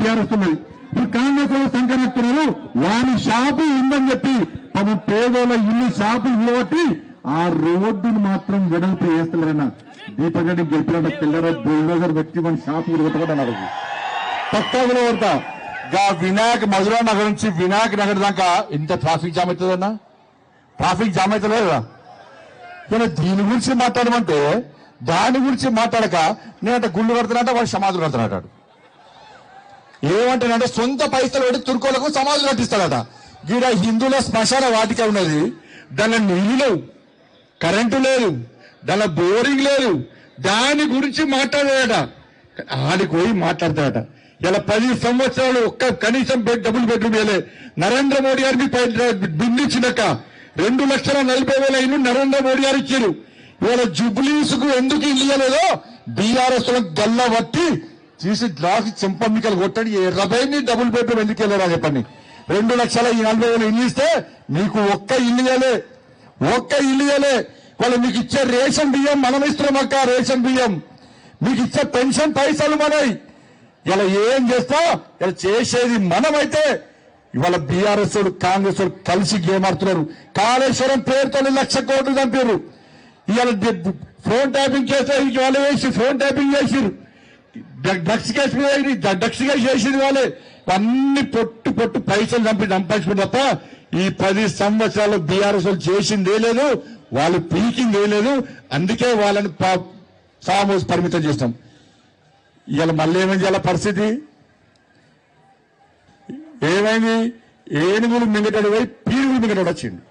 BRS ఉన్నది ఇప్పుడు కాంగ్రెస్ వాళ్ళు సంకరిస్తున్నారు వారి షాపు ఉందని చెప్పి తమ పేదోళ్ళ ఇల్లు షాపు ఇవ్వబట్టి ఆ రోడ్డును మాత్రం వెడల్పు చేస్తలేరన్న దీపక్ రెడ్డి గెలిపినట్టు పిల్లర బుల్డోజర్ వ్యక్తి మన షాపు కొట్టమన్నారు పక్కా కొడతా గా వినాయక్ మధురా నగర్ నుంచి వినాయక్ నగర్ దాకా ఇంత ట్రాఫిక్ జామ్ అవుతుందన్నా? ట్రాఫిక్ జామ్ అవుతలేదా? నేను దీని గురించి మాట్లాడమంటే దాని గురించి మాట్లాడక నేనంటే గుళ్ళు కడుతున్నట్ట వాడు సమాధులు కడుతున్నట్టాడు ఏమంటానంటే సొంత పైసలు పెట్టి తుర్కోలకు సమాధులు కట్టిస్తాడట. గీడ హిందువుల శ్మశాన వాటిక ఉన్నది. దానిలో నీళ్ళు లేవు. కరెంటు లేదు. దానిలో బోరింగ్ లేదు. దాని గురించి మాట్లాడాడట. ఆడికి పోయి మాట్లాడతాడట. ఇలా పది సంవత్సరాలు ఒక్క కనీసం బెడ్ డబుల్ బెడ్రూమ్ ఇవ్వలే నరేంద్ర మోడీ గారికి పై బిల్లు రెండు లక్షల నలభై వేల ఇల్లు నరేంద్ర మోడీ గారు ఇచ్చారు. ఇవాళ జుబ్లీస్కు ఎందుకు ఇల్లు ఇవ్వలేదో బీఆర్ఎస్ గల్ల పట్టి తీసి గ్లాస్ చెంపమ్మికలు కొట్టండి. ఎర్రబైని డబుల్ బెడ్రూమ్ ఎందుకు వెళ్ళారా చెప్పండి. రెండు లక్షల ఈ నలభై వేలు ఇల్లు ఇస్తే మీకు ఒక్క ఇల్లు ఇవ్వలే. ఒక్క ఇల్లు ఇవ్వలే. వాళ్ళు మీకు ఇచ్చే రేషన్ బియ్యం మనం ఇస్తున్నాం అక్క రేషన్ బియ్యం. మీకు ఇచ్చే పెన్షన్ పైసలు మనవి ఇలా ఏం చేస్తా? ఇలా చేసేది మనమైతే ఇవాళ బీఆర్ఎస్ కాంగ్రెస్ వాళ్ళు కలిసి గేమ్ ఆడుతున్నారు. కాళేశ్వరం పేరుతో లక్ష కోట్లు చంపారు ఇవాళ ఫోన్ ట్యాపింగ్ చేస్తే వాళ్ళు వేసి ఫోన్ ట్యాపింగ్ చేసిరు డ్రగ్స్ కేసు మీద డ్రగ్స్ కేసు చేసింది వాళ్ళే. అన్ని పొట్టు పొట్టు పైసలు చంపి చంపించుకుని తప్ప ఈ పది సంవత్సరాలు బీఆర్ఎస్ వాళ్ళు చేసిందే లేదు వాళ్ళు పీకిందే లేదు. అందుకే వాళ్ళని సామోస్ పరిమితం చేస్తాం. ఇవాళ మళ్ళీ ఏమైంది చేయాల పరిస్థితి? ఏమైంది? ఏనుగులు మింగటడు పోయి పీరుగులు మింగటడు వచ్చిండు.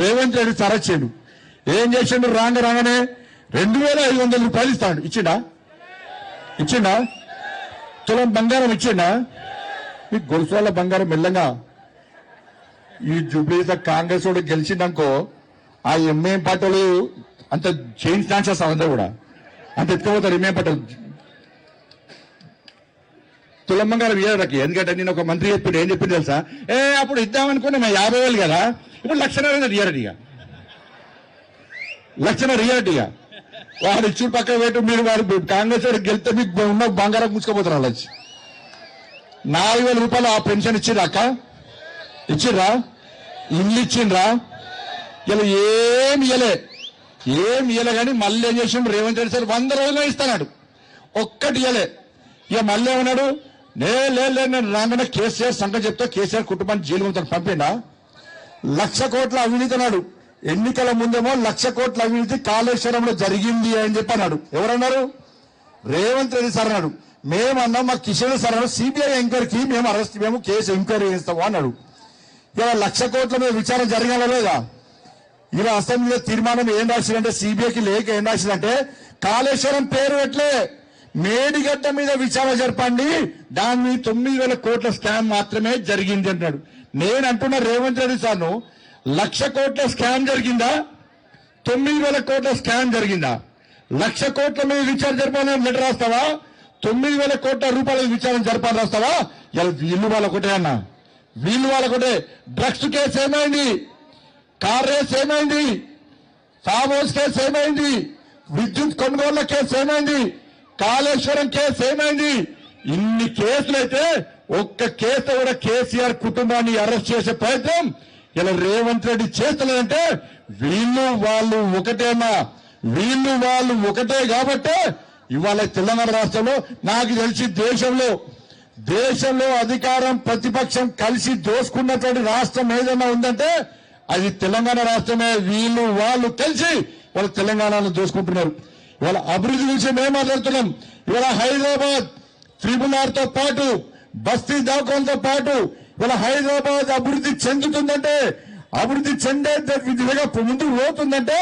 రేవంత్ రెడ్డి సార్ ఏం చేసిండు? రాంగ రాగానే రెండు వేల ఐదు వందల రూపాయలు ఇస్తాడు. ఇచ్చిండా? ఇచ్చిండా? తులం బంగారం ఇచ్చిండా? ఈ గొలుసుల బంగారం మెల్లంగా ఈ జూబ్లీస్ కాంగ్రెస్ వాడు గెలిచిందనుకో ఆ ఎంఏం పార్టీలు అంత చేంజ్ ఛాన్సెస్ అందరూ కూడా. అంత ఎత్తుకుపోతారు ఎంఏం పాటలు తులం బంగారం ఇయ్యడానికి ఎందుకంటే నేను ఒక మంత్రి చెప్పిండు ఏం చెప్పింది తెలుసా? ఏ అప్పుడు ఇద్దామనుకున్నా మేము యాభై వేలు కదా. ఇప్పుడు లక్షన్నర రియాలిటీ ఇక లక్షణ ఇక వాడు ఇచ్చి పక్కన పెట్టి మీరు వాడు కాంగ్రెస్ వాడు గెలితే మీకు ఉన్న బంగారం ముచ్చుకోపోతారు వాళ్ళు వచ్చి నాలుగు వేల రూపాయలు ఆ పెన్షన్ ఇచ్చిర్రా? అక్క ఇచ్చిర్రా? ఇల్లు ఇచ్చిండ్రా ఇలా ఏం ఇయలే ఏం ఇయలే కానీ మళ్ళీ ఏం చేసిండు? రేవంత్ రెడ్డి సార్ వంద రోజులు ఇస్తాడు ఒక్కటి ఇయలే ఇక మళ్ళీ ఏమన్నాడు? నే లే నేను రాగానే కేసీఆర్ సంఘం చెప్తే కేసీఆర్ కుటుంబాన్ని జైలు పంపిండా? లక్ష కోట్ల అవినీతి అన్నాడు. ఎన్నికల ముందేమో లక్ష కోట్ల అభివృద్ధి కాళేశ్వరంలో జరిగింది అని చెప్పి అన్నాడు. ఎవరన్నారు? రేవంత్ రెడ్డి సార్ అన్నాడు. మేమన్నాం మా కిషన్ సార్ అన్నాడు సిబిఐ ఎంక్వైరీకి మేము అరెస్ట్ మేము కేసు ఎంక్వైరీ చేస్తాము అన్నాడు. ఇలా లక్ష కోట్ల మీద విచారణ జరగాల లేదా? ఇలా అసెంబ్లీలో తీర్మానం ఏం రాసిందంటే సిబిఐకి లేక ఏం రాసిందంటే కాళేశ్వరం పేరు ఎట్లే? మేడిగడ్డ మీద విచారణ జరపండి. దాని మీద తొమ్మిది వేల కోట్ల స్కామ్ మాత్రమే జరిగింది అంటున్నాడు నేను అంటున్న రేవంత్ రెడ్డి సార్ను లక్ష కోట్ల స్కామ్ జరిగిందా? తొమ్మిది వేల కోట్ల స్కామ్ జరిగిందా? లక్ష కోట్ల మీద విచారణ జరపాలని లెటర్ రాస్తావా? తొమ్మిది వేల కోట్ల రూపాయల విచారణ జరపాలని రాస్తావా? ఇలా వీళ్ళు వాళ్ళ ఒకటే అన్న. వీళ్ళు వాళ్ళ ఒకటే డ్రగ్స్ కేసు ఏమైంది? కార్ రేస్ ఏమైంది? ఫామ్ హౌస్ కేసు ఏమైంది? విద్యుత్ కొనుగోళ్ళ కేసు ఏమైంది? కాళేశ్వరం కేసు ఏమైంది? ఇన్ని కేసులైతే ఒక్క కేసు కూడా కేసీఆర్ కుటుంబాన్ని అరెస్ట్ చేసే ప్రయత్నం ఇలా రేవంత్ రెడ్డి చేస్తలేదంటే వీళ్ళు వాళ్ళు ఒకటేనా వీళ్ళు వాళ్ళు ఒకటే కాబట్టి ఇవాళ తెలంగాణ రాష్ట్రంలో నాకు తెలిసి దేశంలో దేశంలో అధికారం ప్రతిపక్షం కలిసి దోసుకున్నటువంటి రాష్ట్రం ఏదైనా ఉందంటే అది తెలంగాణ రాష్ట్రమే. వీళ్ళు వాళ్ళు కలిసి వాళ్ళ తెలంగాణను దోసుకుంటున్నారు. ఇవాళ అభివృద్ధి గురించి మేము మాట్లాడుతున్నాం? ఇవాళ హైదరాబాద్ ట్రిబుల్ ఆర్తో పాటు బస్తీ దవాఖానతో పాటు ఇలా హైదరాబాద్ అభివృద్ధి చెందుతుందంటే అభివృద్ధి చెందే విధంగా ముందుకు పోతుందంటే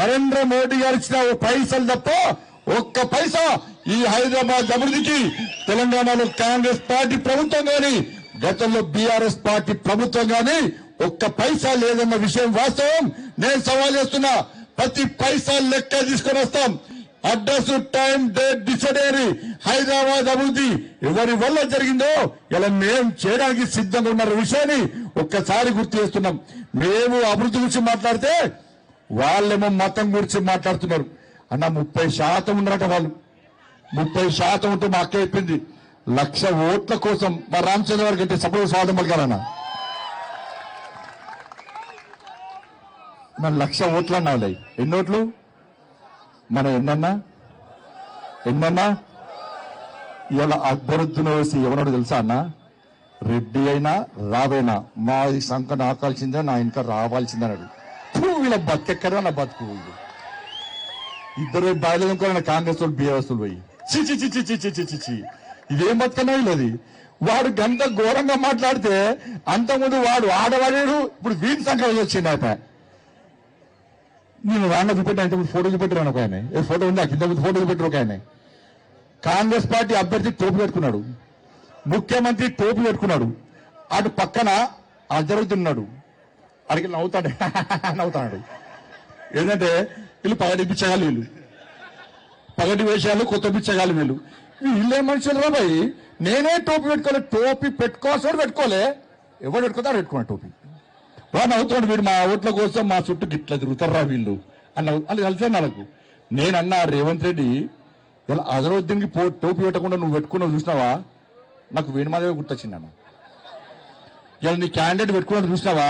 నరేంద్ర మోడీ గారు ఇచ్చిన ఓ పైసలు తప్ప ఒక్క పైసా ఈ హైదరాబాద్ అభివృద్ధికి తెలంగాణలో కాంగ్రెస్ పార్టీ ప్రభుత్వం గాని గతంలో బీఆర్ఎస్ పార్టీ ప్రభుత్వం గాని ఒక్క పైసా లేదన్న విషయం వాస్తవం. నేను సవాల్ చేస్తున్నా ప్రతి పైసా లెక్క తీసుకొని వస్తాం. అడ్రస్ టైం డేట్ డిసడేరి హైదరాబాద్ అభివృద్ధి ఎవరి వల్ల జరిగిందో ఇలా మేము చేయడానికి సిద్ధంగా ఉన్న విషయాన్ని ఒక్కసారి గుర్తు చేస్తున్నాం. మేము అభివృద్ధి గురించి మాట్లాడితే వాళ్ళేమో మతం గురించి మాట్లాడుతున్నారు. అన్న ముప్పై శాతం ఉన్నారట వాళ్ళు. ముప్పై శాతం ఉంటే మా అక్క చెప్పింది. లక్ష ఓట్ల కోసం మా రామచంద్ర గారికి అంటే సపోజ్ స్వాదం పలికారన్న మరి లక్ష ఓట్లు అన్నావులే ఎన్ని ఓట్లు? మనం ఎన్నన్నా ఎన్నన్నా ఇవాళ అక్బరుద్దీన్ వేసి ఎవరో తెలుసా అన్న? రెడ్డి అయినా రావైనా మా సంఖ నాకాల్సిందే నా ఇంకా రావాల్సిందే అన్నాడు. వీళ్ళ బతికెక్కరా నా బతుకు ఇద్దరు బాయలేదనుకోరా కాంగ్రెస్ వాళ్ళు బీఆర్ఎస్ పోయి. చిచి చిచి చిచి చిచి చి ఇదేం బతుకన్నా వీళ్ళది? వాడు గంట ఘోరంగా మాట్లాడితే అంతకుముందు వాడు ఆడవాడాడు ఇప్పుడు వీన్ సంఖ్య వచ్చింది అయితే నేను రాన్న చూపెట్టాను ఇంతకుముందు ఫోటో చూపెట్టాను ఒక ఆయన. ఏ ఫోటో ఉంది? ఇంతకుముందు ఫోటో చూపెట్టారు ఒక ఆయన. కాంగ్రెస్ పార్టీ అభ్యర్థి టోపీ పెట్టుకున్నాడు. ముఖ్యమంత్రి టోపీ పెట్టుకున్నాడు. అటు పక్కన అజరుగుతున్నాడు అడిగి నవ్వుతాడు. నవ్వుతాడు. ఏంటంటే వీళ్ళు పగటి పిచ్చగాలు వీళ్ళు. పగటి వేషాలు కొత్త పిచ్చగాలు వీళ్ళు. వీళ్ళే మనుషులు బాయ్? నేనే టోపీ పెట్టుకోలే టోపీ పెట్టుకోవాల్సి పెట్టుకోలే. ఎవరు పెట్టుకుంటారు పెట్టుకున్నా టోపీ. వాడు అవుతాడు వీడు మా ఓట్ల కోసం మా చుట్టూ గిట్ల తిరుగుతారా వీళ్ళు అన్న అని కలిసే నాకు నేనన్నా రేవంత్ రెడ్డి ఇలా అజరుద్దీన్కి పో టోపీ పెట్టకుండా నువ్వు పెట్టుకున్నావు చూసినావా? నాకు వేణుమాధవే గుర్తొచ్చింది అన్న ఇలా నీ క్యాండిడేట్ పెట్టుకున్నది చూసినావా?